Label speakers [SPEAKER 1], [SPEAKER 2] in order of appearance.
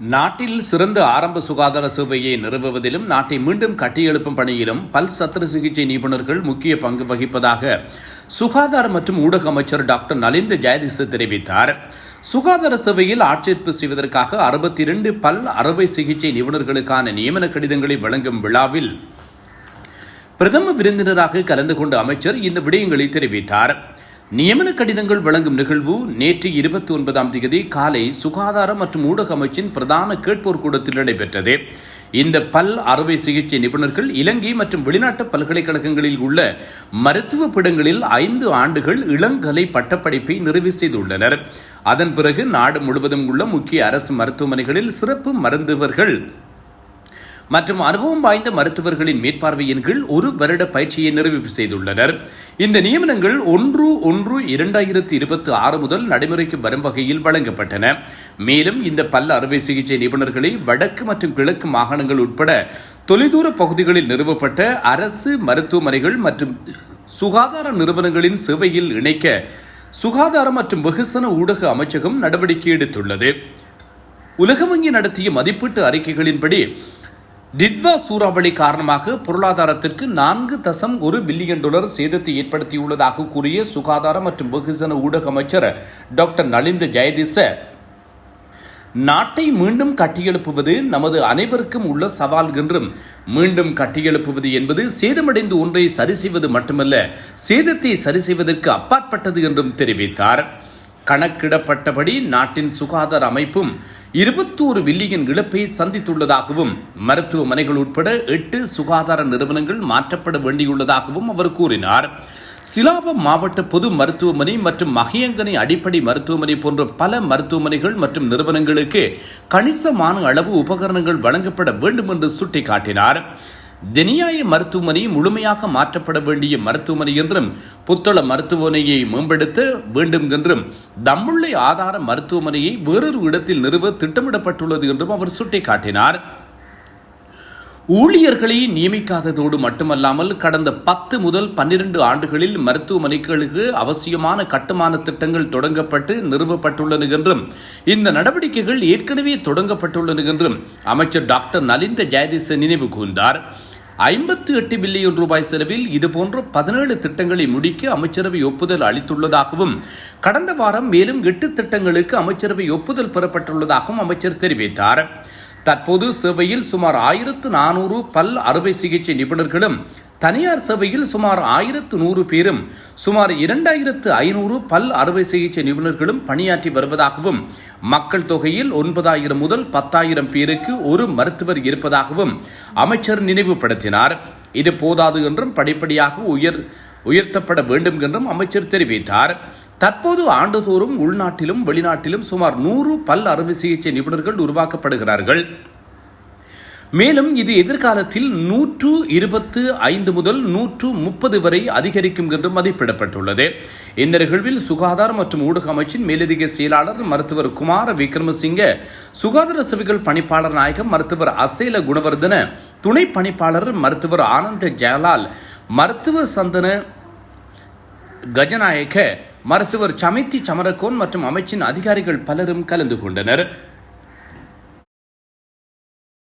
[SPEAKER 1] நாட்டில் சிறந்த ஆரம்ப சுகாதார சேவையை நிறுவுவதிலும் நாட்டை மீண்டும் கட்டியெழுப்பும் பணியிலும் பல் சத்திர சிகிச்சை நிபுணர்கள் முக்கிய பங்கு வகிப்பதாக சுகாதார மற்றும் ஊடக அமைச்சர் டாக்டர் நலிந்த ஜெயதிச தெரிவித்தார். சுகாதார சேவையில் ஆட்சேர்ப்பு செய்வதற்காக அறுபத்தி இரண்டு பல் அறுவை சிகிச்சை நிபுணர்களுக்கான நியமன கடிதங்களை வழங்கும் விழாவில் பிரதம விருந்தினராக கலந்து கொண்ட அமைச்சர் இந்த விடயங்களை தெரிவித்தார். நியமன கடிதங்கள் வழங்கும் நிகழ்வு நேற்று இருபத்தி ஒன்பதாம் தேதி காலை சுகாதார மற்றும் ஊடக அமைச்சின் பிரதான கேட்போர் கூடத்தில் நடைபெற்றது. இந்த பல் அறுவை சிகிச்சை நிபுணர்கள் இலங்கை மற்றும் வெளிநாட்டு பல்கலைக்கழகங்களில் உள்ள மருத்துவ பிடங்களில் ஐந்து ஆண்டுகள் இளங்கலை பட்டப்படிப்பை நிறைவு செய்துள்ளனர். அதன் பிறகு நாடு முழுவதும் உள்ள முக்கிய அரசு மருத்துவமனைகளில் சிறப்பு மருந்துவர்கள் மற்றும் அனுபவம் வாய்ந்த மருத்துவர்களின் மேற்பார்வையின் கீழ் ஒரு வருட பயிற்சியை நிறைவு செய்துள்ளனர். இந்த நியமனங்கள் ஒன்று ஒன்று இரண்டாயிரத்தி இருபத்தி ஆறு முதல் நடைமுறைக்கு வரும் வகையில் வழங்கப்பட்டன. மேலும் இந்த பல்ல அறுவை சிகிச்சை நிபுணர்களை வடக்கு மற்றும் கிழக்கு மாகாணங்கள் உட்பட தொலைதூர பகுதிகளில் நிறுவப்பட்ட அரசு மருத்துவமனைகள் மற்றும் சுகாதார நிறுவனங்களின் சேவையில் இணைக்க சுகாதார மற்றும் வெகுசன ஊடக அமைச்சகம் நடவடிக்கை எடுத்துள்ளது. உலக வங்கி நடத்திய மதிப்பீட்டு அறிக்கைகளின்படி டிட்வா சூறாவளி காரணமாக பொருளாதாரத்திற்கு நான்கு தசம் ஒரு பில்லியன் டாலர் சேதத்தை ஏற்படுத்தியுள்ளதாக கூறிய சுகாதார மற்றும் வெகுஜன ஊடக அமைச்சர் டாக்டர் நலிந்த ஜெயதிச நாட்டை மீண்டும் கட்டியெழுப்புவது நமது அனைவருக்கும் உள்ள சவால் என்றும் மீண்டும் கட்டியெழுப்புவது என்பது சேதமடைந்த ஒன்றை சரி செய்வது மட்டுமல்ல சேதத்தை சரி செய்வதற்கு அப்பாற்பட்டது என்றும் தெரிவித்தார். கணக்கிடப்பட்டபடி நாட்டின் சுகாதார அமைப்பும் இருபத்தோரு பில்லியன் இழப்பை சந்தித்துள்ளதாகவும் மருத்துவமனைகள் உட்பட எட்டு சுகாதார நிறுவனங்கள் மாற்றப்பட வேண்டியுள்ளதாகவும் அவர் கூறினார். சிலாபம் மாவட்ட பொது மருத்துவமனை மற்றும் மகியங்கனை அடிப்படை மருத்துவமனை போன்ற பல மருத்துவமனைகள் மற்றும் நிறுவனங்களுக்கு கணிசமான அளவு உபகரணங்கள் வழங்கப்பட வேண்டும் என்று சுட்டிக்காட்டினார். தெனியாய மருத்துவமனை முழுமையாக மாற்றப்பட வேண்டிய மருத்துவமனை என்றும் புத்தள மருத்துவமனையை மேம்படுத்த வேண்டும் என்றும் தம்முள்ளை ஆதார மருத்துவமனையை வேறொரு இடத்தில் நிறுவ திட்டமிடப்பட்டுள்ளது என்றும் அவர் சுட்டிக்காட்டினார். ஊழியர்களை நியமிக்காததோடு மட்டுமல்லாமல் கடந்த பத்து முதல் பன்னிரண்டு ஆண்டுகளில் மருத்துவமனைகளுக்கு அவசியமான கட்டுமான திட்டங்கள் தொடங்கப்பட்டு நிறுவப்பட்டுள்ளன என்றும் இந்த நடவடிக்கைகள் ஏற்கனவே தொடங்கப்பட்டுள்ளன என்றும் அமைச்சர் டாக்டர் நலிந்த ஜெயதீச நினைவு கூர்ந்தார். ஐம்பத்து எட்டு பில்லியன் ரூபாய் செலவில் இதுபோன்ற பதினேழு திட்டங்களை முடிக்க அமைச்சரவை ஒப்புதல் அளித்துள்ளதாகவும் கடந்த வாரம் மேலும் எட்டு திட்டங்களுக்கு அமைச்சரவை ஒப்புதல் பெறப்பட்டுள்ளதாகவும் அமைச்சர் தெரிவித்தார். தற்போது சேவையில் சுமார் ஆயிரத்து நானூறு பல் அறுவை சிகிச்சை நிபுணர்களும் தனியார் சேவையில் சுமார் ஆயிரத்து நூறு பேரும் சுமார் இரண்டாயிரத்து ஐநூறு பல் அறுவை சிகிச்சை நிபுணர்களும் பணியாற்றி வருவதாகவும் மக்கள் தொகையில் ஒன்பதாயிரம் முதல் பத்தாயிரம் பேருக்கு ஒரு மருத்துவர் இருப்பதாகவும் அமைச்சர் நினைவுபடுத்தினார். இது போதாது என்றும் படிப்படியாக உயர் உயர்த்தப்பட வேண்டும் என்றும் அமைச்சர் தெரிவித்தார். தற்போது ஆண்டுதோறும் உள்நாட்டிலும் வெளிநாட்டிலும் சுமார் நூறு பல் அறுவை சிகிச்சை நிபுணர்கள் உருவாக்கப்படுகிறார்கள். மேலும் இது எதிர்காலத்தில் நூற்று இருபத்து ஐந்து முதல் நூற்று முப்பது வரை அதிகரிக்கும் என்று மதிப்பிடப்பட்டுள்ளது. இந்த நிகழ்வில் சுகாதார மற்றும் ஊடக அமைச்சின் மேலதிக செயலாளர் மருத்துவர் குமார விக்ரமசிங்க சுகாதார சேவைகள் பணிப்பாளர் நாயகம் மருத்துவர் அசேல குணவர்தன துணை பணிப்பாளர் மருத்துவர் ஆனந்த ஜெயலால் மருத்துவ சந்தன கஜநாயக்க மருத்துவர் சமித்தி சமரகோன் மற்றும் அமைச்சின் அதிகாரிகள் பலரும் கலந்து கொண்டனர்.